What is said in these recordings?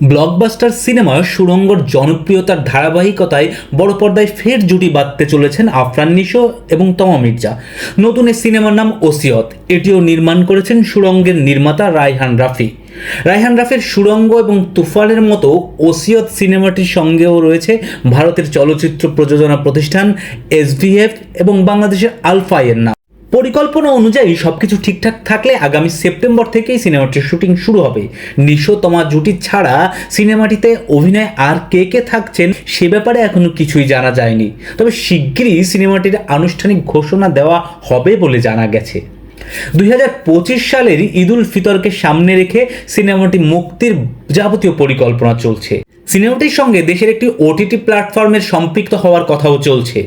Blockbuster cinema সুরঙ্গর জনপ্রিয়তার ধারাবাহিকতায় বড় পর্দায় ফের জুটি বাঁধতে চলেছেন আফরান নিশো এবং তমা মির্জা। নতুন এই সিনেমার নাম ওসিয়ত। এটিও নির্মাণ করেছেন সুরঙ্গের নির্মাতা রায়হান রাফি। রায়হান রাফের সুরঙ্গ এবং তুফানের মতো ওসিয়ত সিনেমাটির সঙ্গেও রয়েছে ভারতের চলচ্চিত্র প্রযোজনা প্রতিষ্ঠান এসভিএফ এবং বাংলাদেশের আলফাইয়ের নাম। পরিকল্পনা অনুযায়ী সবকিছু ঠিকঠাক থাকলে আগামী সেপ্টেম্বর থেকেই সিনেমাটির শুটিং শুরু হবে। নিশোতমা জুটি ছাড়া সিনেমাটিতে অভিনয় আর কে কে থাকছেন সে ব্যাপারে এখনও কিছুই জানা যায়নি। তবে শিগগিরই সিনেমাটির আনুষ্ঠানিক ঘোষণা দেওয়া হবে বলে জানা গেছে। দুই হাজার পঁচিশ সালের ঈদুল ফিতরকে সামনে রেখে সিনেমাটি মুক্তির যাবতীয় পরিকল্পনা চলছে। সিনেমাটির সঙ্গে দেশের একটি ওটিটি প্ল্যাটফর্মের সম্পৃক্ত হওয়ার কথাও চলছে।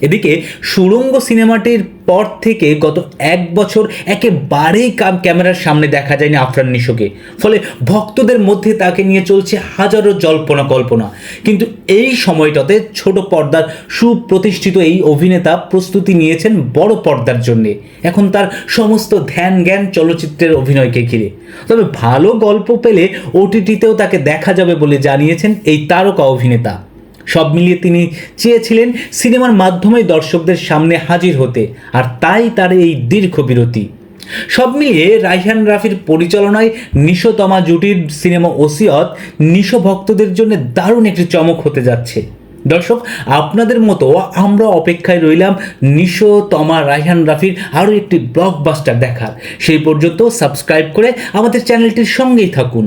এদিকে সুরঙ্গ সিনেমাটির পর থেকে গত এক বছর একেবারেই ক্যামেরার সামনে দেখা যায়নি আফরান নিশোকে। ফলে ভক্তদের মধ্যে তাকে নিয়ে চলছে হাজারো জল্পনা কল্পনা। কিন্তু এই সময়টাতে ছোট পর্দার সুপ্রতিষ্ঠিত এই অভিনেতা প্রস্তুতি নিয়েছেন বড় পর্দার জন্যে। এখন তার সমস্ত ধ্যান জ্ঞান চলচ্চিত্রের অভিনয়কে ঘিরে। তবে ভালো গল্প পেলে ওটিটিতেও তাকে দেখা যাবে বলে জানিয়েছেন এই তারকা অভিনেতা। সব মিলিয়ে তিনি চেয়েছিলেন সিনেমার মাধ্যমে দর্শকদের সামনে হাজির হতে, আর তাই তার এই দীর্ঘ বিরতি। সব মিলিয়ে রাইহান রাফির পরিচালনায় নিশোতমা জুটির সিনেমা ওসিয়ত নিশো ভক্তদের জন্য দারুণ একটি চমক হতে যাচ্ছে। দর্শক, আপনাদের মতো আমরা অপেক্ষায় রইলাম নিশো তমা রাইহান রাফির আরও একটি ব্লকবাস্টার দেখার। সেই পর্যন্ত সাবস্ক্রাইব করে আমাদের চ্যানেলটির সঙ্গেই থাকুন।